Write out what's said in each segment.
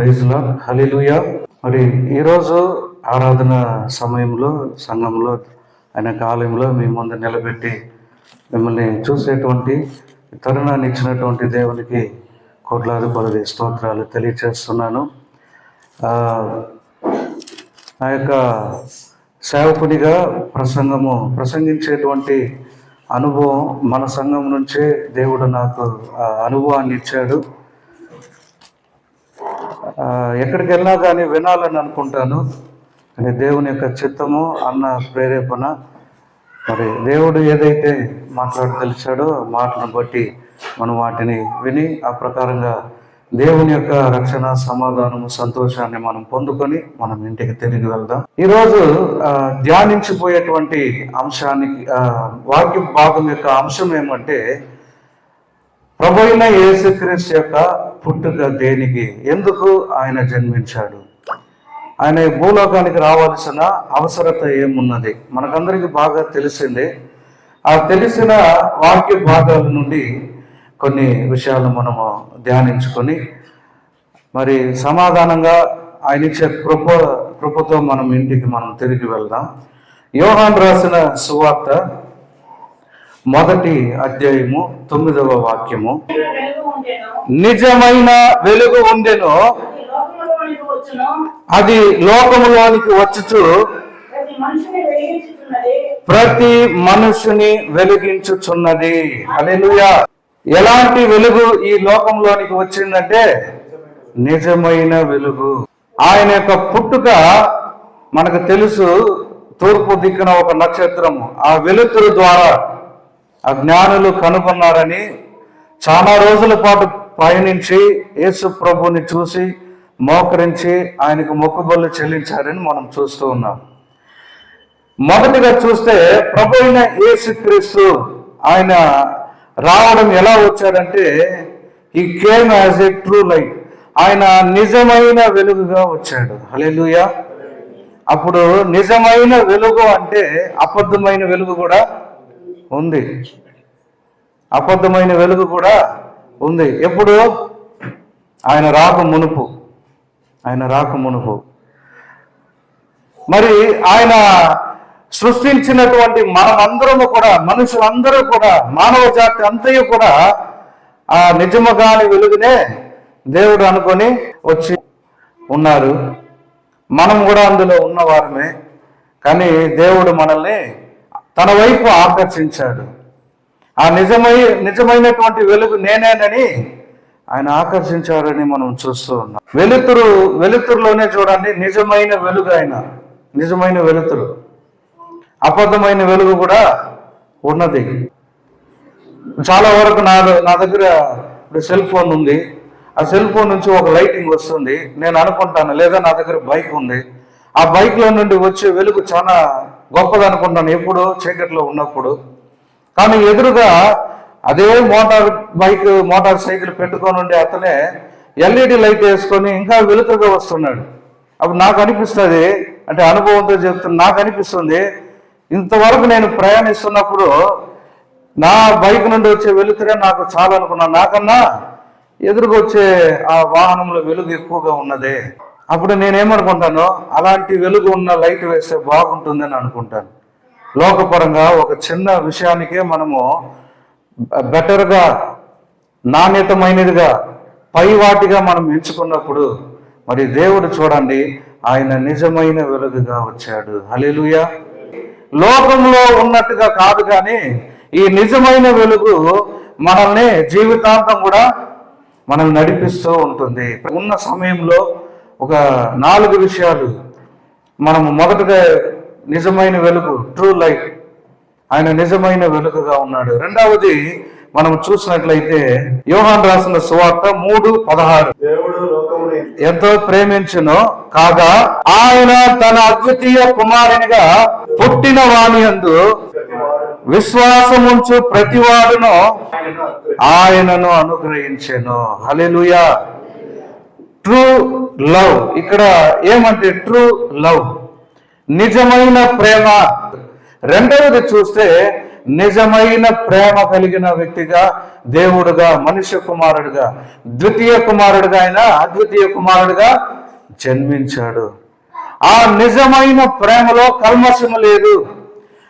ప్రైజ్లా hallelujah మరి ఈరోజు ఆరాధన సమయంలో సంఘంలో ఆయన ఆలయంలో మీ ముందు నిలబెట్టి మిమ్మల్ని చూసేటువంటి తరుణాన్ని ఇచ్చినటువంటి దేవునికి కోట్లాది కొలది స్తోత్రాలు తెలియచేస్తున్నాను. ఆ, యొక్క సేవకునిగా ప్రసంగము ప్రసంగించేటువంటి అనుభవం మన సంఘం నుంచే దేవుడు నాకు ఆ అనుభవాన్ని ఇచ్చాడు. ఎక్కడికి వెళ్ళినా కానీ వినాలని అనుకుంటాను. కానీ దేవుని యొక్క చిత్తము అన్న ప్రేరేపణ మరి దేవుడు ఏదైతే మాట్లాడదలిచాడో మాటను బట్టి మనం వాటిని విని ఆ ప్రకారంగా దేవుని యొక్క రక్షణ సమాధానము సంతోషాన్ని మనం పొందుకొని మనం ఇంటికి తిరిగి వెళ్దాం. ఈరోజు ధ్యానించిపోయేటువంటి అంశానికి వాక్య భాగం యొక్క అంశం ఏమంటే ప్రభు అయిన యేసుక్రీస్తు యొక్క పుట్టుక దేనికి? ఎందుకు ఆయన జన్మించాడు? ఆయన ఈ భూలోకానికి రావాల్సిన అవసరత ఏమున్నది? మనకందరికీ బాగా తెలిసిందే. ఆ తెలిసిన వాక్య భాగాల నుండి కొన్ని విషయాలు మనము ధ్యానించుకొని మరి సమాధానంగా ఆయన ఇచ్చే కృప కృపతో మనం ఇంటికి మనం తిరిగి వెళ్దాం. యోహాన్ రాసిన సువార్త మొదటి అధ్యాయము తొమ్మిదవ వాక్యము. నిజమైన వెలుగు ఉండెను అది లోకములోనికి వచ్చుచు. ప్రతి మనిషిని వెలిగించుచున్నది. హల్లెలూయా. ఎలాంటి వెలుగు ఈ లోకంలోనికి వచ్చిందంటే నిజమైన వెలుగు. ఆయన యొక్క పుట్టుక మనకు తెలుసు తూర్పు దిక్కున ఒక నక్షత్రము. ఆ వెలుతురు ద్వారా ఆ జ్ఞానులు కనుగొన్నారని చాలా రోజుల పాటు పయనించి యేసు ప్రభుని చూసి మోకరించి ఆయనకు మొక్కుబళ్ళు చెల్లించారని మనం చూస్తూ ఉన్నాం. మొదటిగా చూస్తే ప్రభు అయిన యేసుక్రీస్తు ఆయన రావడం ఎలా వచ్చాడంటే he came as a true light ఆయన నిజమైన వెలుగుగా వచ్చాడు. హల్లెలూయా. అప్పుడు నిజమైన వెలుగు అంటే అబద్ధమైన వెలుగు కూడా ఉంది. అబద్ధమైన వెలుగు కూడా ఉంది. ఎప్పుడు? ఆయన రాక మునుపు. ఆయన రాక మునుపు. మరి ఆయన సృష్టించినటువంటి మనమందరము కూడా మనుషులందరూ కూడా మానవ జాతి అంతయు కూడా ఆ నిజముగాని వెలుగునే దేవుడు అనుకొని వచ్చి ఉన్నారు. మనం కూడా అందులో ఉన్నవారమే. కానీ దేవుడు మనల్ని తన వైపు ఆకర్షించాడు. ఆ నిజమై నిజమైనటువంటి వెలుగు నేనేనని ఆయన ఆకర్షించారని మనం చూస్తూ ఉన్నాం. వెలుతురు వెలుతురులోనే చూడండి నిజమైన వెలుగు ఆయన. నిజమైన వెలుతురు. అబద్ధమైన వెలుగు కూడా ఉన్నది. చాలా వరకు నా నా దగ్గర ఇప్పుడు సెల్ ఫోన్ ఉంది. ఆ సెల్ ఫోన్ నుంచి ఒక లైటింగ్ వస్తుంది. నేను అనుకుంటాను లేదా నా దగ్గర బైక్ ఉంది. ఆ బైక్లో నుండి వచ్చే వెలుగు చాలా గొప్పది అనుకుంటాను ఎప్పుడు చీకట్లో ఉన్నప్పుడు. కానీ ఎదురుగా అదే మోటార్ బైక్ మోటార్ సైకిల్ పెట్టుకొని ఉండే అతనే ఎల్ఈడి లైట్ వేసుకొని ఇంకా వెలుతురుగా వస్తున్నాడు. అప్పుడు నాకు అనిపిస్తుంది అంటే అనుభవంతో చెప్తున్నా నాకు అనిపిస్తుంది ఇంతవరకు నేను ప్రయాణిస్తున్నప్పుడు నా బైక్ నుండి వచ్చే వెలుతురే నాకు చాలా అనుకున్నాను నాకన్నా ఎదురుకొచ్చే ఆ వాహనంలో వెలుగు ఎక్కువగా ఉన్నదే. అప్పుడు నేనేమనుకుంటాను అలాంటి వెలుగు ఉన్న లైట్ వేస్తే బాగుంటుందని అనుకుంటాను. లోకపరంగా ఒక చిన్న విషయానికే మనము బెటర్గా నాణ్యతమైనదిగా పై వాటిగా మనం ఎంచుకున్నప్పుడు మరి దేవుడు చూడండి ఆయన నిజమైన వెలుగుగా వచ్చాడు. హలేలుయ లోకంలో ఉన్నట్టుగా కాదు కానీ ఈ నిజమైన వెలుగు మనల్ని జీవితాంతం కూడా మనల్ని నడిపిస్తూ ఉంటుంది. ఉన్న సమయంలో ఒక నాలుగు విషయాలు మనము మొదటగా నిజమైన వెలుగు ట్రూ లైట్ ఆయన నిజమైన వెలుగుగా ఉన్నాడు. రెండవది మనం చూసినట్లయితే యోహాన్ రాసిన సువార్త మూడు పదహారు. ఎంతో ప్రేమించును కాగా ఆయన తన అద్వితీయ కుమారునిగా పుట్టిన వాణి యందు విశ్వాసముంచు ప్రతివాడును ఆయనను అనుగ్రహించెను. హల్లెలూయా. ట్రూ లవ్ ఇక్కడ ఏమంటే ట్రూ లవ్ నిజమైన ప్రేమ. రెండవది చూస్తే నిజమైన ప్రేమ కలిగిన వ్యక్తిగా దేవుడుగా మనుష్య కుమారుడుగా ద్వితీయ కుమారుడుగా ఆయన అద్వితీయ కుమారుడుగా జన్మించాడు. ఆ నిజమైన ప్రేమలో కల్మషము లేదు.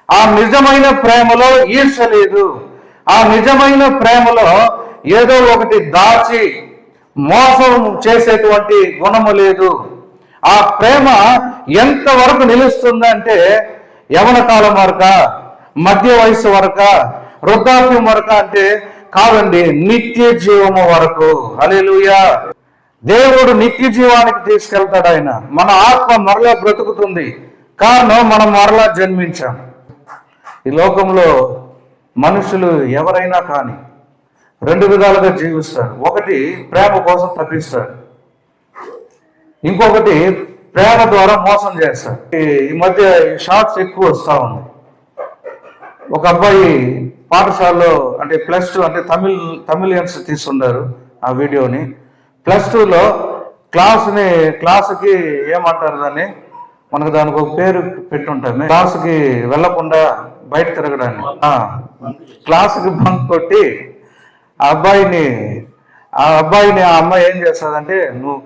ఆ నిజమైన ప్రేమలో ఈర్ష లేదు. ఆ నిజమైన ప్రేమలో ఏదో ఒకటి దాచి మోసం చేసేటువంటి గుణము లేదు. ఆ ప్రేమ ఎంతవరకు నిలుస్తుందంటే యవన కాలం వరక మధ్య వయసు వరక వృద్ధాప్యం వరక అంటే కాదండి నిత్య జీవము వరకు. హల్లెలూయా. దేవుడు నిత్య జీవానికి తీసుకెళ్తాడు ఆయన. మన ఆత్మ మరలా బ్రతుకుతుంది. కారణం మనం మరలా జన్మించాం. ఈ లోకంలో మనుషులు ఎవరైనా కానీ రెండు విధాలుగా జీవిస్తాడు ఒకటి ప్రేమ కోసం తప్పిస్తాడు ఇంకొకటి ప్రేమ ద్వారా మోసం చేస్తాడు ఈ- ఈ మధ్య షార్ట్స్ ఎక్కువ వస్తూ ఉంది ఒక అబ్బాయి పాఠశాలలో అంటే ప్లస్ టూ అంటే తమిళ్ తమిళియన్స్ తీసుకున్నారు ఆ వీడియోని. ప్లస్ టూలో క్లాస్ని క్లాసుకి ఏమంటారు దాన్ని? మనకు దానికి ఒక పేరు పెట్టుంటాము. క్లాసుకి వెళ్ళకుండా బయట తిరగడాన్ని. క్లాస్కి క్లాసుకి బంక్ కొట్టి ఆ అబ్బాయిని ఆ అబ్బాయిని ఆ అమ్మాయి ఏం చేస్తుందంటే నువ్వు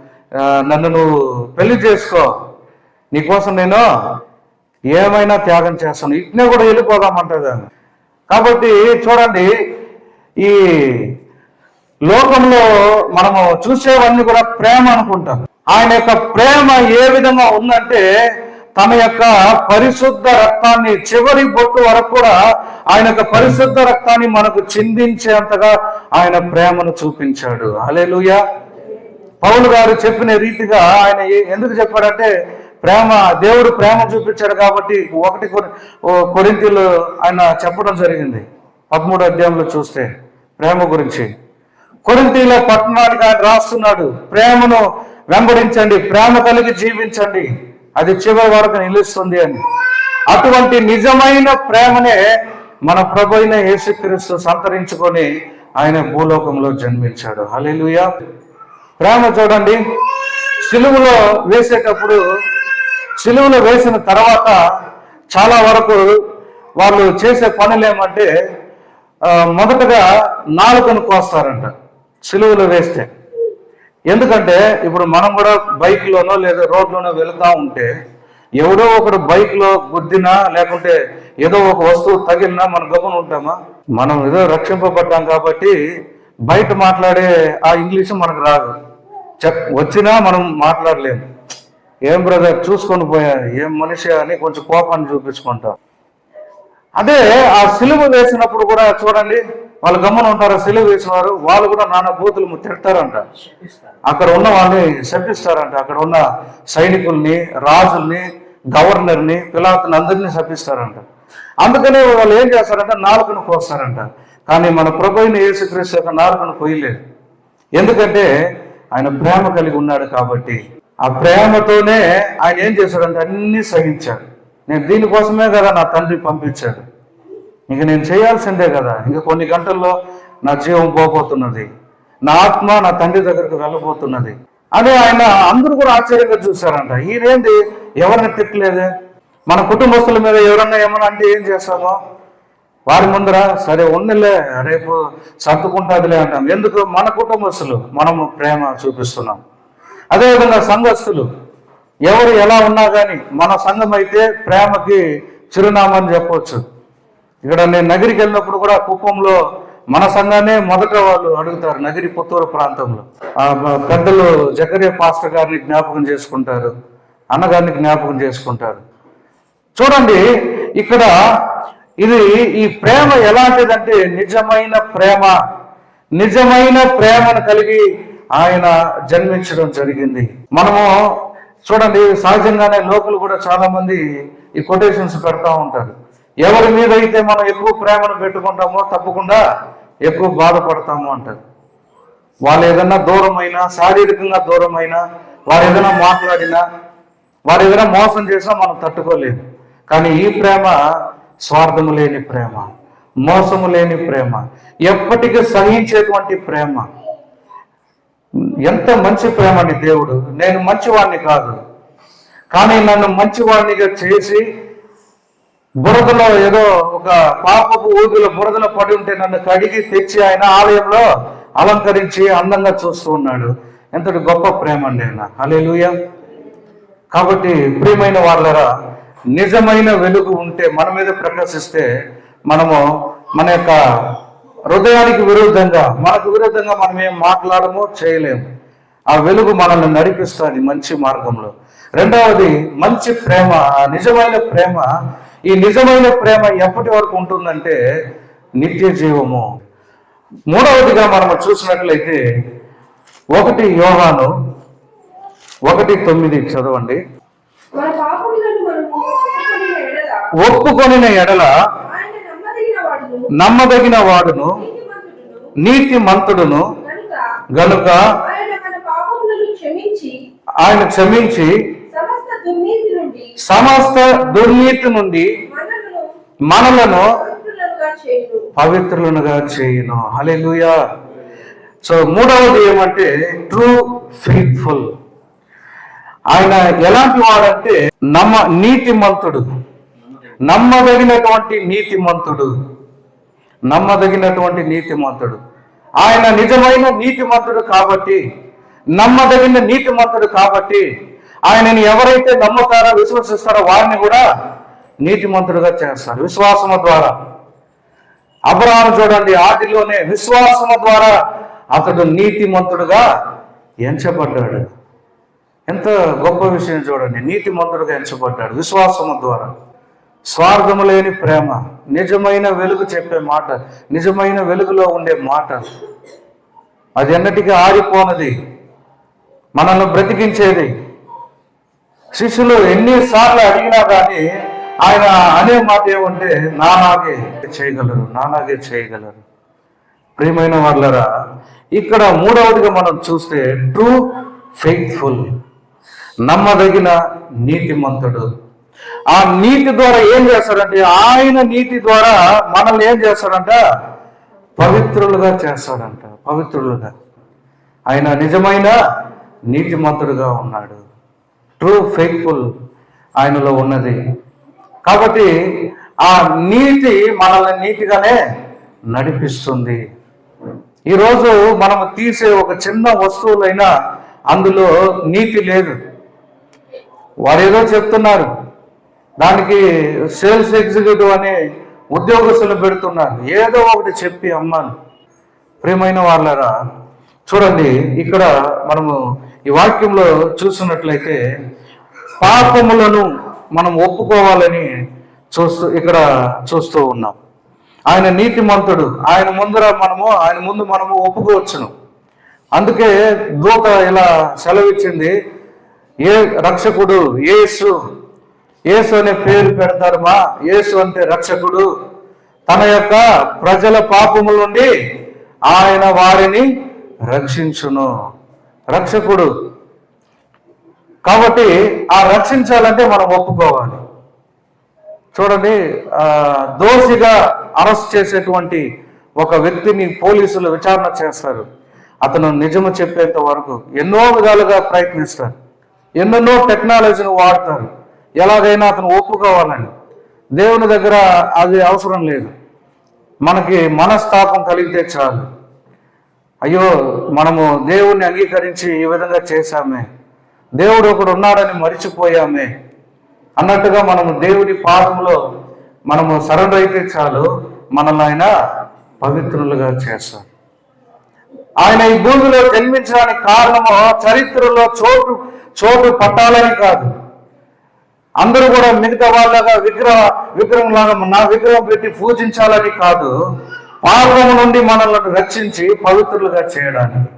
నన్ను నువ్వు పెళ్ళి చేసుకో. నీకోసం నేను ఏమైనా త్యాగం చేస్తాను. ఇట్నే కూడా వెళ్ళిపోదామంటుంది కాబట్టి చూడండి ఈ లోకంలో మనము చూసేవన్నీ కూడా ప్రేమ అనుకుంటాం. ఆయన యొక్క ప్రేమ ఏ విధంగా ఉందంటే తన యొక్క పరిశుద్ధ రక్తాన్ని చివరి బొట్టు వరకు కూడా ఆయన యొక్క పరిశుద్ధ రక్తాన్ని మనకు చిందించేంతగా ఆయన ప్రేమను చూపించాడు. హల్లెలూయా. పౌలు గారు చెప్పిన రీతిగా ఆయన ఏ- ఎందుకు చెప్పాడంటే ప్రేమ దేవుడు ప్రేమ చూపించాడు కాబట్టి ఒకటి కొరింతలు ఓ ఆయన చెప్పడం జరిగింది. పదమూడు అధ్యాయంలో చూస్తే ప్రేమ గురించి. కొరింథీల పట్టణానికి ఆయన రాస్తున్నాడు. ప్రేమను వెంబడించండి ప్రేమ కలిగి జీవించండి. అది చివరి వరకు నిలుస్తుంది అని. అటువంటి నిజమైన ప్రేమనే మన ప్రభు అయిన యేసుక్రీస్తు సంతరించుకొని ఆయన భూలోకంలో జన్మించాడు. హల్లెలూయా. ప్రేమ చూడండి. సిలువులో వేసేటప్పుడు సిలువలో వేసిన తర్వాత చాలా వరకు వాళ్ళు చేసే పనులు ఏమంటే మొదటగా నాలుకను కోస్తారంట సిలువులో వేస్తే. ఎందుకంటే ఇప్పుడు మనం కూడా బైక్లోనో లేదా రోడ్లోనో వెళుతూ ఉంటే ఎవడో ఒకడు బైక్లో గుద్దినా లేకుంటే ఏదో ఒక వస్తువు తగిలినా మన గమనం ఉంటామా? మనం ఏదో రక్షింపబడ్డాం కాబట్టి బయట మాట్లాడే ఆ ఇంగ్లీష్ మనకు రాదు. చెప్ వచ్చినా మనం మాట్లాడలేము ఏం బ్రదర్ చూసుకొని పోయా ఏం మనిషి అని కొంచెం కోపాన్ని చూపించుకుంటాం. అదే ఆ సిలువ వేసినప్పుడు కూడా చూడండి వాళ్ళు గమ్మన ఉంటారు సెలవు వేసినారు వాళ్ళు కూడా నానా బూతులు తిట్టారంట అక్కడ ఉన్న వాళ్ళని శపిస్తారంట. అక్కడ ఉన్న సైనికుల్ని రాజుల్ని గవర్నర్ని పిలాతుని అందరినీ శపిస్తారంట. అందుకనే వాళ్ళు ఏం చేస్తారంటే నాలుగును కోస్తారంట. కానీ మన ప్రభుని యేసుక్రీస్తు యొక్క నాలుగును కొయ్యలేదు ఎందుకంటే ఆయన ప్రేమ కలిగి ఉన్నాడు కాబట్టి. ఆ ప్రేమతోనే ఆయన ఏం చేశాడంటే అన్నీ సహించాడు. నేను దీనికోసమే కదా నా తండ్రి పంపించాడు. ఇంక నేను చేయాల్సిందే కదా. ఇంక కొన్ని గంటల్లో నా జీవం పోబోతున్నది. నా ఆత్మ నా తండ్రి దగ్గరకు వెళ్ళబోతున్నది. అదే ఆయన అందరూ కూడా ఆశ్చర్యంగా చూశారంట. ఈయనేంది? ఎవరిని తిట్టలేదు? మన కుటుంబస్తుల మీద ఎవరన్నా ఏమన్నా అంటే ఏం చేస్తామో వారి ముందర సరే ఉన్నలే రేపు సర్దుకుంటాదిలే అంటాం. ఎందుకు? మన కుటుంబస్తులు మనము ప్రేమ చూపిస్తున్నాం. అదేవిధంగా సంఘస్థులు. ఎవరు ఎలా ఉన్నా కానీ మన సంఘం అయితే ప్రేమకి చిరునామా అని చెప్పవచ్చు ఇక్కడ నేను నగిరికి వెళ్ళినప్పుడు కూడా కుప్పంలో మన మొదట వాళ్ళు అడుగుతారు నగిరి పుత్తూరు ప్రాంతంలో. ఆ పెద్దలు జకరియా పాస్టర్ గారిని జ్ఞాపకం చేసుకుంటారు అన్నగారిని జ్ఞాపకం చేసుకుంటారు. చూడండి ఇక్కడ ఇది ఈ ప్రేమ ఎలాంటిదంటే నిజమైన ప్రేమ నిజమైన ప్రేమను కలిగి ఆయన జన్మించడం జరిగింది. మనము చూడండి సహజంగానే లోకలు కూడా చాలా మంది ఈ కొటేషన్స్ పెడతా ఉంటారు. ఎవరి మీద అయితే మనం ఎక్కువ ప్రేమను పెట్టుకుంటామో తప్పకుండా ఎక్కువ బాధపడతాము అంటారు. వాళ్ళు ఏదైనా దూరమైనా శారీరకంగా దూరమైనా వారు ఏదైనా మాట్లాడినా వారు ఏదైనా మోసం చేసినా మనం తట్టుకోలేము. కానీ ఈ ప్రేమ స్వార్థము లేని ప్రేమ మోసము లేని ప్రేమ ఎప్పటికీ సహించేటువంటి ప్రేమ. ఎంత మంచి ప్రేమ దేవుడు నేను మంచివాడిని కాదు. కానీ నన్ను మంచివాడినిగా చేసి బురదలో ఏదో ఒక పాపపు ఊదుల బురదలో పడి ఉంటే నన్ను కడిగి తెచ్చి ఆయన ఆలయంలో అలంకరించి అందంగా చూస్తూ ఉన్నాడు. ఎంతటి గొప్ప ప్రేమ అండి ఆయన. హల్లెలూయా. కాబట్టి ప్రియమైన వాళ్ళరా నిజమైన వెలుగు ఉంటే మన మీద ప్రకాశిస్తే మనము మన యొక్క హృదయానికి విరుద్ధంగా మనకు విరుద్ధంగా మనం ఏం మాట్లాడము చేయలేము. ఆ వెలుగు మనల్ని నడిపిస్తుంది మంచి మార్గంలో. రెండవది మంచి ప్రేమ నిజమైన ప్రేమ ఈ నిజమైన ప్రేమ ఎప్పటి వరకు ఉంటుందంటే నిత్య జీవము. మూడవదిగా మనం చూసినట్లయితే ఒకటి యోహాను ఒకటి తొమ్మిది చదవండి. ఒప్పుకొనిన ఎడల నమ్మదగిన వాడును. నీతి మంతుడును గనుక ఆయన క్షమించి సమస్త దుర్నీతి నుండి మనలను పవిత్రులనుగా చేయును. హల్లెలూయా సో మూడవది ఏమంటే ట్రూ ఫెయిత్ఫుల్ ఆయన ఎలాంటి వాడంటే నమ్మ నీతిమంతుడు. నమ్మదగినటువంటి నీతిమంతుడు. నమ్మదగినటువంటి నీతిమంతుడు. ఆయన నిజమైన నీతిమంతుడు కాబట్టి నమ్మదగిన నీతిమంతుడు కాబట్టి ఆయనని ఎవరైతే నమ్ముతారో విశ్వసిస్తారో వారిని కూడా నీతిమంతుడుగా చేస్తారు. విశ్వాసము ద్వారా. అబ్రహాం చూడండి ఆదిలోనే విశ్వాసము ద్వారా అతడు నీతిమంతుడుగా ఎంచబడ్డాడు. ఎంత గొప్ప విషయం చూడండి నీతిమంతుడుగా ఎంచబడ్డాడు విశ్వాసము ద్వారా. స్వార్థము లేని ప్రేమ నిజమైన వెలుగు చెప్పే మాట నిజమైన వెలుగులో ఉండే మాట. అది ఎన్నటికీ ఆరిపోనది. మనల్ని బ్రతికించేది. శిష్యులు ఎన్నిసార్లు అడిగినా కానీ ఆయన అనే మాట ఏమంటే నానాగే చేయగలరు నానాగే చేయగలరు. ప్రియమైన వాళ్ళరా ఇక్కడ మూడవదిగా మనం చూస్తే ట్రూ ఫెయిత్ఫుల్ నమ్మదగిన నీతిమంతుడు. ఆ నీతి ద్వారా ఏం చేస్తాడంటే ఆయన నీతి ద్వారా మనల్ని ఏం చేస్తాడంట? పవిత్రులుగా చేస్తాడంట పవిత్రులుగా. ఆయన నిజమైన నీతిమంతుడుగా ఉన్నాడు. ట్రూ ఫెయిత్ఫుల్ ఆయనలో ఉన్నది. కాబట్టి ఆ నీతి మనల్ని నీతిగానే నడిపిస్తుంది. ఈరోజు మనం తీసే ఒక చిన్న వస్తువులైనా అందులో నీతి లేదు. వారు ఏదో చెప్తున్నారు. దానికి సేల్స్ ఎగ్జిక్యూటివ్ అనే ఉద్యోగస్తులు పెడుతున్నారు. ఏదో ఒకటి చెప్పి అమ్మాను. ప్రియమైన వాళ్ళరా చూడండి ఇక్కడ మనము ఈ వాక్యంలో చూసినట్లయితే పాపములను మనం ఒప్పుకోవాలని చూస్తూ ఇక్కడ చూస్తూ ఉన్నాం. ఆయన నీతిమంతుడు. ఆయన ముందర మనము ఆయన ముందు మనము ఒప్పుకోవచ్చును. అందుకే దూత ఇలా సెలవిచ్చింది ఏ రక్షకుడు యేసు యేసు అనే పేరు పెడతారు మా యేసు అంటే రక్షకుడు. తన యొక్క ప్రజల పాపముల నుండి ఆయన వారిని రక్షించును. రక్షకుడు. కాబట్టి ఆ రక్షించాలంటే మనం ఒప్పుకోవాలి. చూడండి దోషిగా అరెస్ట్ చేసేటువంటి ఒక వ్యక్తిని పోలీసులు విచారణ చేస్తారు. అతను నిజము చెప్పేంత వరకు ఎన్నో విధాలుగా ప్రయత్నిస్తారు. ఎన్నెన్నో టెక్నాలజీని వాడతారు. ఎలాగైనా అతను ఒప్పుకోవాలని. దేవుని దగ్గర అది అవసరం లేదు. మనకి మనస్తాపం కలిగితే చాలు. అయ్యో మనము దేవుణ్ణి అంగీకరించి ఈ విధంగా చేశామే. దేవుడు ఒకడు ఉన్నాడని మరిచిపోయామే. అన్నట్టుగా మనము దేవుడి పాదంలో మనము సరెండర్ అయితే చాలు మనల్ని ఆయన పవిత్రులుగా చేస్తాడు ఆయన ఈ భూమిలో జన్మించడానికి కారణము చరిత్రలో చోటు చోటు పట్టాలని కాదు. అందరూ కూడా మిగతా వాళ్ళగా విగ్రహ విగ్రహం లాగా నా విగ్రహం పెట్టి పూజించాలని కాదు. పాపము నుండి మనల్ని రక్షించి పవిత్రులుగా చేయడానికి.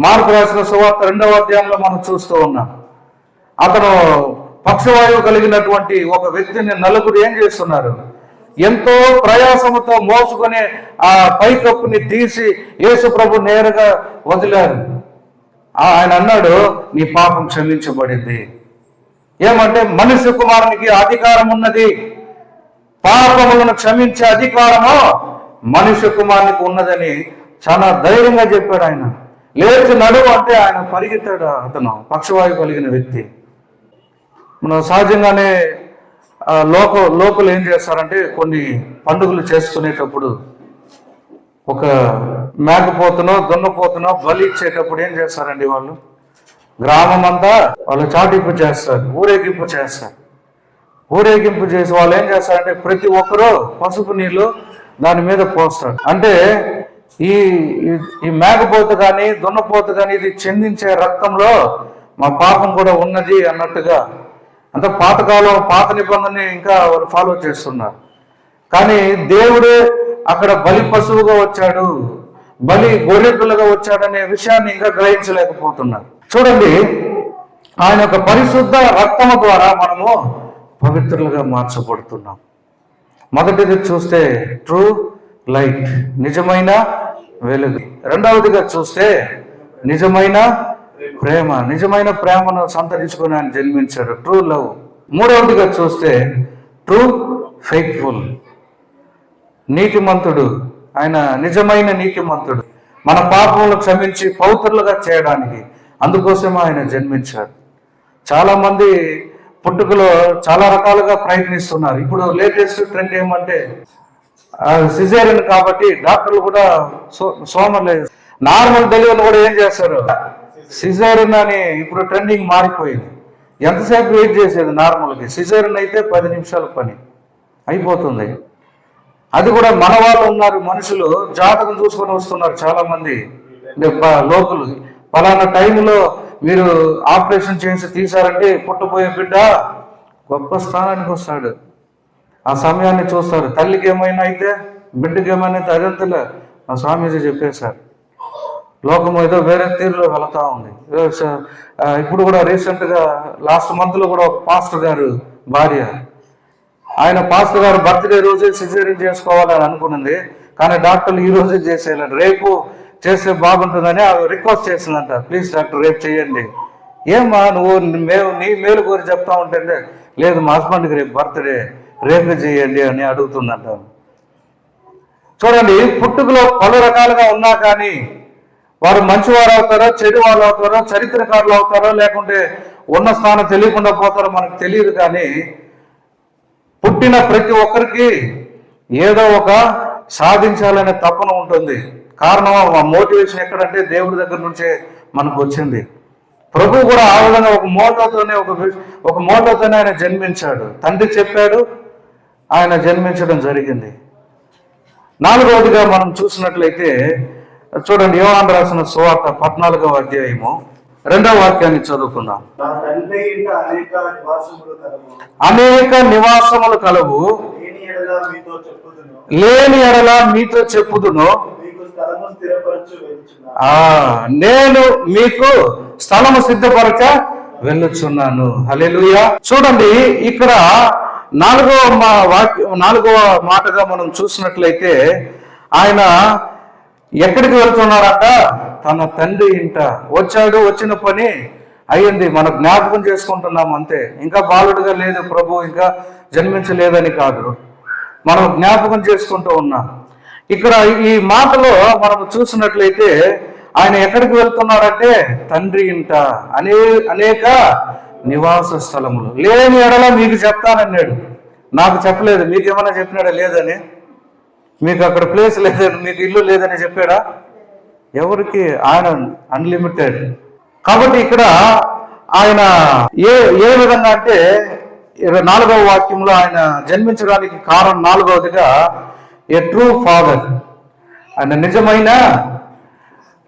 మార్పు రాసిన సువార్త రెండవ అధ్యాయంలో మనం చూస్తూ ఉన్నాం. అతను పక్షవాయువు కలిగినటువంటి ఒక వ్యక్తిని నలుగురు ఏం చేస్తున్నారు? ఎంతో ప్రయాసముతో మోసుకొని ఆ పైకప్పుని తీసి యేసు ప్రభు నేరుగా వదిలారు. ఆ- ఆయన అన్నాడు నీ పాపం క్షమించబడింది. ఏమంటే మనిషి కుమారునికి అధికారం ఉన్నది పాపములను క్షమించే అధికారము మనుష్య కుమారునికి ఉన్నదని చాలా ధైర్యంగా చెప్పాడు ఆయన. లేచి నడువు అంటే ఆయన పరిగెత్తాడు అతను పక్షవాయు కలిగిన వ్యక్తి. మనం సహజంగానే లోక లోకలు ఏం చేస్తారంటే కొన్ని పండుగలు చేసుకునేటప్పుడు ఒక మేకపోతనో దున్నపోతనో బలి ఇచ్చేటప్పుడు ఏం చేస్తారండి వాళ్ళు? గ్రామం అంతా వాళ్ళు చాటింపు చేస్తారు ఊరేగింపు చేస్తారు. ఊరేగింపు చేసి వాళ్ళు ఏం చేస్తారంటే ప్రతి ఒక్కరూ పసుపు నీళ్ళు దాని మీద పోస్తాడు. అంటే ఈ ఈ- మేకపోత మేకపోతు కానీ దున్నపోతు కానీ ఇది చెందించే రక్తంలో మా పాపం కూడా ఉన్నది అన్నట్టుగా. అంటే పాతకాలం పాత నిబంధనని ఇంకా వాళ్ళు ఫాలో చేస్తున్నారు. కానీ దేవుడే అక్కడ బలి పశువుగా వచ్చాడు. బలి గొర్రె పిల్లగా వచ్చాడనే విషయాన్ని ఇంకా గ్రహించలేకపోతున్నారు. చూడండి ఆయన యొక్క పరిశుద్ధ రక్తము ద్వారా మనము పవిత్రులుగా మార్చబడుతున్నాం. మొదటిది చూస్తే ట్రూ లైట్ నిజమైన వెలుగు. రెండవదిగా చూస్తే నిజమైన ప్రేమ నిజమైన ప్రేమను సంతరించుకుని ఆయన జన్మించాడు. ట్రూ లవ్ మూడవదిగా చూస్తే ట్రూ ఫెయిత్ఫుల్ నీతిమంతుడు. ఆయన నిజమైన నీతిమంతుడు. మన పాపములు క్షమించి పవిత్రులుగా చేయడానికి అందుకోసం ఆయన జన్మించాడు. చాలామంది పుట్టుకలో చాలా రకాలుగా ప్రయత్నిస్తున్నారు ఇప్పుడు లేటెస్ట్ ట్రెండ్ ఏమంటే సిజేరియన్ కాబట్టి డాక్టర్లు కూడా సో సోమర్లేదు నార్మల్ డెలివరీ కూడా ఏం చేస్తారు? సిజేరియన్ అని ఇప్పుడు ట్రెండింగ్ మారిపోయింది. ఎంతసేపు వెయిట్ చేసేది నార్మల్కి? సిజేరియన్ అయితే పది నిమిషాల పని అయిపోతుంది. అది కూడా మన వాళ్ళు ఉన్నారు మనుషులు జాతకం చూసుకొని వస్తున్నారు చాలామంది. లోకలు ఫలానా పలానా టైంలో మీరు ఆపరేషన్ చేసి తీసారంటే పుట్టబోయే బిడ్డ గొప్ప స్థానానికి వస్తాడు. ఆ సమయాన్ని చూస్తారు. తల్లికి ఏమైనా అయితే బిడ్డకి ఏమైనా అయితే అదంతలే ఆ స్వామీజీ చెప్పేశారు. లోకం ఏదో వేరే తీరులో వెళతా ఉంది. ఇప్పుడు కూడా రీసెంట్గా లాస్ట్ మంత్లో కూడా ఒక పాస్టర్ గారు భార్య. ఆయన పాస్టర్ గారు బర్త్డే రోజే సిజేరియన్ చేసుకోవాలని అనుకున్నది కానీ డాక్టర్లు ఈ రోజే చేసేయాలి రేపు చేస్తే బాగుంటుందని రిక్వెస్ట్ చేసిందంట. ప్లీజ్ డాక్టర్ రేపు చేయండి ఏమ్మా నువ్వు మేము నీ మేలు కోరి చెప్తా ఉంటే లేదు మా హస్బెండ్కి రేపు బర్త్డే రేపే చేయండి అని అడుగుతుందంట. చూడండి పుట్టుకలో పలు రకాలుగా ఉన్నా కానీ వారు మంచివారు అవుతారో చెడు వాళ్ళు అవుతారో చరిత్రకారులు అవుతారో లేకుంటే ఉన్న స్థానం తెలియకుండా పోతారో మనకు తెలియదు కానీ పుట్టిన ప్రతి ఒక్కరికి ఏదో ఒక సాధించాలనే తపన ఉంటుంది. కారణం ఆ మోటివేషన్ ఎక్కడంటే దేవుడి దగ్గర నుంచే మనకు వచ్చింది. ప్రభు కూడా ఆ విధంగా ఒక మోటోతోనే ఒక ఒక మోటోతోనే ఆయన జన్మించాడు. తండ్రి చెప్పాడు ఆయన జన్మించడం జరిగింది. నాలుగవదిగా మనం చూసినట్లయితే చూడండి యోహాన్ రాసిన సువార్త పద్నాలుగవ అధ్యాయము రెండవ వాక్యాన్ని చదువుకుందాం. అనేక నివాసములు కలవు. లేని ఎడల మీతో చెప్పుదును లేని ఎడల మీతో చెప్పుదును మీకు స్థలము స్థిరపరచు వెళ్తున్నాను ఆ నేను మీకు స్థలము సిద్ధపరచ వెళ్ళుచున్నాను. హల్లెలూయా. చూడండి ఇక్కడ నాలుగవ మా వాక్య నాలుగవ మాటగా మనం చూసినట్లయితే ఆయన ఎక్కడికి వెళ్తున్నారట? తన తండ్రి ఇంట. వచ్చాడు వచ్చిన పని అయ్యింది. మనం జ్ఞాపకం చేసుకుంటున్నాం అంతే. ఇంకా బాలుడుగా లేదు ప్రభు ఇంకా జన్మించలేదని కాదు. మనం జ్ఞాపకం చేసుకుంటూ ఉన్నాం. ఇక్కడ ఈ మాటలో మనం చూసినట్లయితే ఆయన ఎక్కడికి వెళ్తున్నాడంటే తండ్రి ఇంట అనే అనేక నివాస స్థలములు. లేని ఎడల మీకు చెప్తానన్నాడు. నాకు చెప్పలేదు. మీకు ఏమైనా చెప్పినాడా? లేదని. మీకు అక్కడ ప్లేస్ లేదని. మీకు ఇల్లు లేదని చెప్పాడా? ఎవరికి? ఆయన అన్లిమిటెడ్ కాబట్టి ఇక్కడ ఆయన ఏ ఏ విధంగా అంటే ఇరవై నాలుగవ వాక్యంలో ఆయన జన్మించడానికి కారణం నాలుగవదిగా ఏ ట్రూ ఫాదర్ ఆయన నిజమైన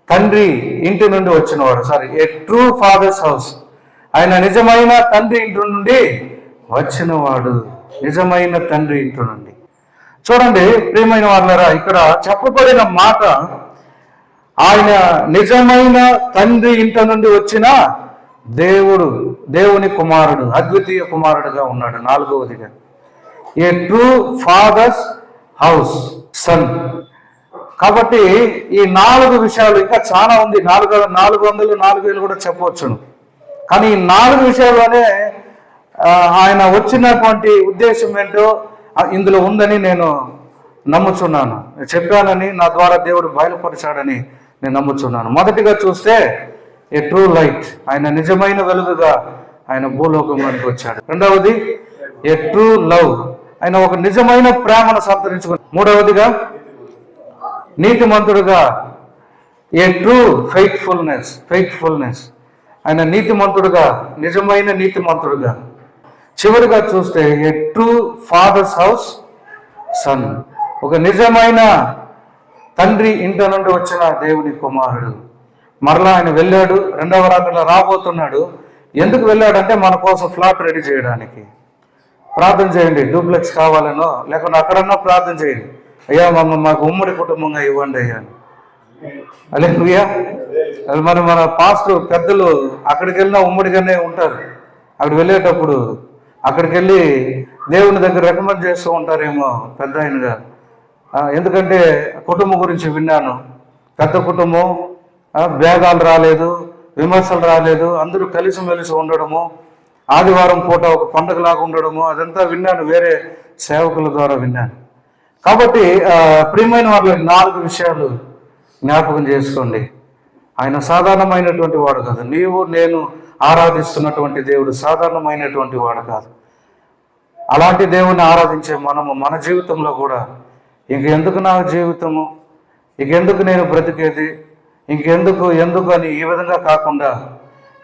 తండ్రి ఇంటి నుండి వచ్చినవాడు sorry a true father's house ఆయన నిజమైన తండ్రి ఇంటి నుండి వచ్చినవాడు నిజమైన తండ్రి ఇంటి నుండి. చూడండి ప్రియమైన వాళ్ళరా ఇక్కడ చెప్పబడిన మాట ఆయన నిజమైన తండ్రి ఇంటి నుండి వచ్చిన దేవుడు దేవుని కుమారుడు అద్వితీయ కుమారుడుగా ఉన్నాడు నాలుగవదిగా. A true father's house son. కాబట్టి ఈ నాలుగు విషయాలు ఇంకా చాలా ఉంది. నాలుగు నాలుగు వందలు నాలుగు వేలు కూడా చెప్పవచ్చును. కానీ ఈ నాలుగు విషయాల్లోనే ఆయన వచ్చినటువంటి ఉద్దేశం ఏంటో ఇందులో ఉందని నేను నమ్ముచున్నాను. చెప్పానని నా ద్వారా దేవుడు బయలుపరిచాడని నేను నమ్ముచున్నాను. మొదటిగా చూస్తే ఏ ట్రూ లైట్ ఆయన నిజమైన వెలుగుగా ఆయన భూలోకంలోనికి వచ్చాడు. రెండవది ఏ ట్రూ లవ్ ఆయన ఒక నిజమైన ప్రేమను సంతరించుకుని మూడవదిగా నీతిమంతుడుగా ఏ ట్రూ ఫెయిత్ఫుల్నెస్ ఫెయిత్ఫుల్నెస్ ఆయన నీతిమంతుడుగా నిజమైన నీతిమంతుడుగా. చివరిగా చూస్తే a true father's house son ఒక నిజమైన తండ్రి ఇంట నుండి వచ్చిన దేవుని కుమారుడు. మరలా ఆయన వెళ్ళాడు రెండవ రాకడ రాబోతున్నాడు. ఎందుకు వెళ్ళాడంటే మన కోసం ఫ్లాట్ రెడీ చేయడానికి. ప్రార్థన చేయండి. డూప్లెక్స్ కావాలనో లేకుండా అక్కడన్నా ప్రార్థన చేయండి. అయ్యా మమ్మ మాకు ఉమ్మడి కుటుంబంగా ఇవ్వండి అయ్యా. అలే అలెలుయా అది మరి మన పాస్టర్ పెద్దలు అక్కడికి వెళ్ళినా ఉమ్మడిగానే ఉంటారు. అక్కడ వెళ్ళేటప్పుడు అక్కడికి వెళ్ళి దేవుని దగ్గర రికమెండ్ చేస్తూ ఉంటారేమో పెద్ద ఆయనగా. ఎందుకంటే కుటుంబం గురించి విన్నాను. పెద్ద కుటుంబం భేదాలు రాలేదు విమర్శలు రాలేదు అందరూ కలిసిమెలిసి ఉండడము ఆదివారం పూట ఒక పండగలాగా ఉండడము అదంతా విన్నాను వేరే సేవకుల ద్వారా విన్నాను. కాబట్టి ప్రియమైన వాళ్ళ నాలుగు విషయాలు జ్ఞాపకం చేసుకోండి. ఆయన సాధారణమైనటువంటి వాడు కాదు. నీవు నేను ఆరాధిస్తున్నటువంటి దేవుడు సాధారణమైనటువంటి వాడు కాదు. అలాంటి దేవుని ఆరాధించే మనము మన జీవితంలో కూడా ఇంకెందుకు నా జీవితము? ఇంకెందుకు నేను బ్రతికేది? ఇంకెందుకు ఎందుకు అని ఈ విధంగా కాకుండా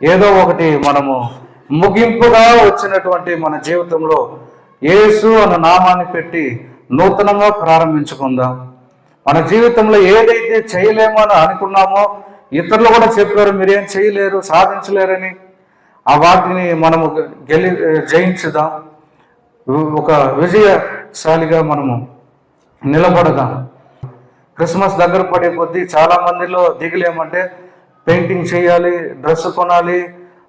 ఏదో ఒకటి మనము ముగింపుగా వచ్చినటువంటి మన జీవితంలో యేసు అన్న నామాన్ని పెట్టి నూతనంగా ప్రారంభించుకుందాం. మన జీవితంలో ఏదైతే చేయలేమో అని అనుకున్నామో ఇతరులు కూడా చెప్పారు మీరేం చేయలేరు సాధించలేరని. ఆ వాటిని మనము గెలి జయించుదాం. ఒక విజయశాలిగా మనము నిలబడదాం. క్రిస్మస్ దగ్గర పడే కొద్దీ చాలా మందిలో దిగులేమంటే పెయింటింగ్ చేయాలి డ్రెస్ కొనాలి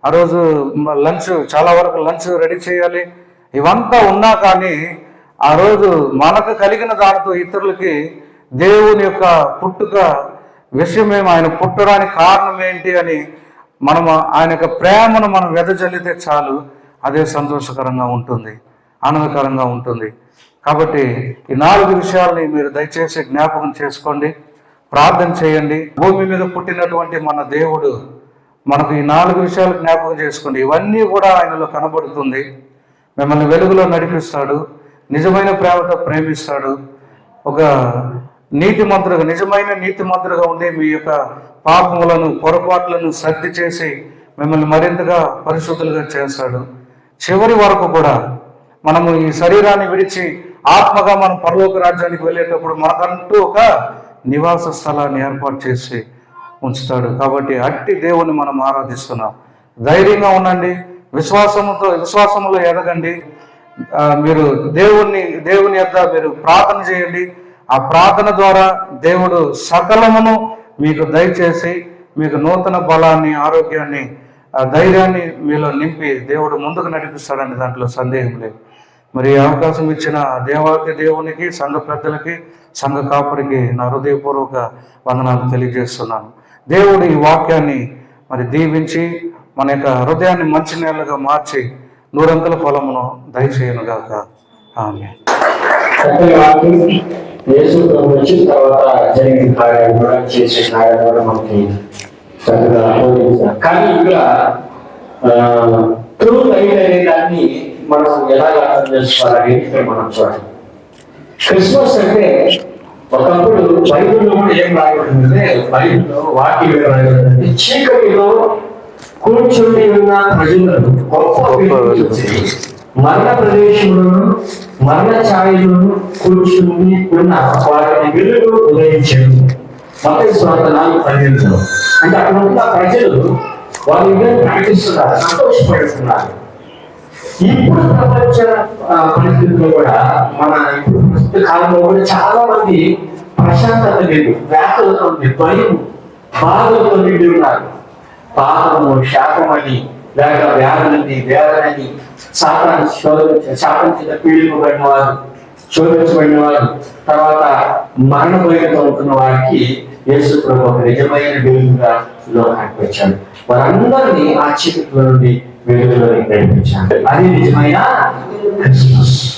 ఆ రోజు లంచ్ చాలా వరకు లంచ్ రెడీ చేయాలి. ఇవంతా ఉన్నా కానీ ఆ రోజు మనకు కలిగిన దానితో ఇతరులకి దేవుని యొక్క పుట్టుక విషయమేమి ఆయన పుట్టడానికి కారణం ఏంటి అని మనం ఆయన యొక్క ప్రేమను మనం వెదజల్లితే చాలు అదే సంతోషకరంగా ఉంటుంది ఆనందకరంగా ఉంటుంది. కాబట్టి ఈ నాలుగు విషయాల్ని మీరు దయచేసి జ్ఞాపకం చేసుకోండి ప్రార్థన చేయండి. భూమి మీద పుట్టినటువంటి మన దేవుడు మనకు ఈ నాలుగు విషయాలు జ్ఞాపకం చేసుకోండి. ఇవన్నీ కూడా ఆయనలో కనబడుతుంది. మిమ్మల్ని వెలుగులో నడిపిస్తాడు. నిజమైన ప్రేమతో ప్రేమిస్తాడు. ఒక నీతి మంత్రుగా నిజమైన నీతి మంత్రుగా ఉండి మీ యొక్క పాపములను పొరపాట్లను సర్ది చేసి మిమ్మల్ని మరింతగా పరిశుద్ధులుగా చేస్తాడు. చివరి వరకు కూడా మనము ఈ శరీరాన్ని విడిచి ఆత్మగా మనం పరలోక రాజ్యానికి వెళ్ళేటప్పుడు మనకంటూ ఒక నివాస స్థలాన్ని ఏర్పాటు చేసి ఉంచుతాడు. కాబట్టి అట్టి దేవుని మనం ఆరాధిస్తున్నాం. ధైర్యంగా ఉండండి. విశ్వాసముతో విశ్వాసములో ఎదగండి. మీరు దేవుణ్ణి దేవుని యొక్క మీరు ప్రార్థన చేయండి. ఆ ప్రార్థన ద్వారా దేవుడు సకలమును మీకు దయచేసి మీకు నూతన బలాన్ని ఆరోగ్యాన్ని ఆ ధైర్యాన్ని మీలో నింపి దేవుడు ముందుకు నడిపిస్తాడని దాంట్లో సందేహం లేదు. మరి అవకాశం ఇచ్చిన దేవాకి దేవునికి సంఘ పెద్దలకి సంఘ కాపురికి నా హృదయపూర్వక వందనాలు తెలియజేస్తున్నాను. దేవుడు ఈ వాక్యాన్ని మరి దీవించి మన యొక్క హృదయాన్ని మంచి నేలగా మార్చి నూరంతల ఫలమును దయచేయనుగాక. ఆమె యేసు వచ్చిన తర్వాత జరిగిన కార్యాలు కూడా చేసే కార్యాలు కూడా మనకి చక్కగా కానీ ఇక్కడ ట్రూ లైట్ అనే దాన్ని మనం ఎలా అర్థం చేసుకోవాలని ఇక్కడ మనం చూడాలి. క్రిస్మస్ అంటే ఒకప్పుడు బైబిల్లో కూడా ఏం రాయబడిందంటే బైబిల్లో వాక్యం రాయబడిందంటే చీకటిలో కూర్చుని ఉన్న ప్రజలను గొప్ప మరణ ప్రదేశంలోను మరణ ఛాయలను కూర్చుని ఉన్న వారిని వెలుగు ఉదయించారు మత స్వార్థ నాలుగు పదిహేనులో. అంటే అక్కడ ఉన్న ప్రజలు వారి ప్రకటిస్తున్నారు సంతోషపడుతున్నారు. ఇప్పుడు ప్రపంచ పరిస్థితుల్లో కూడా మన ఇప్పుడు ప్రస్తుత కాలంలో కూడా చాలా మంది ప్రశాంతత లేదు వ్యాధులతో ఉంది భయం బాధలతో నిండి ఉన్నారు. పాపము శాపమని లేక వ్యాధులని వేదనని శాతాన్ని శోధించ శాపం చేత పీడింపబడిన వారు శోధించబడిన వారు తర్వాత మరణ భయంతో ఉంటున్న వారికి యేసు ప్రభు ఒక నిజమైన దేవుడిగా లోకానికి వచ్చాడు. వారందరినీ ఆ చీకట్లో నుండి వెలుగులోకి ప్రయత్నించాను అది నిజమైన క్రిస్మస్.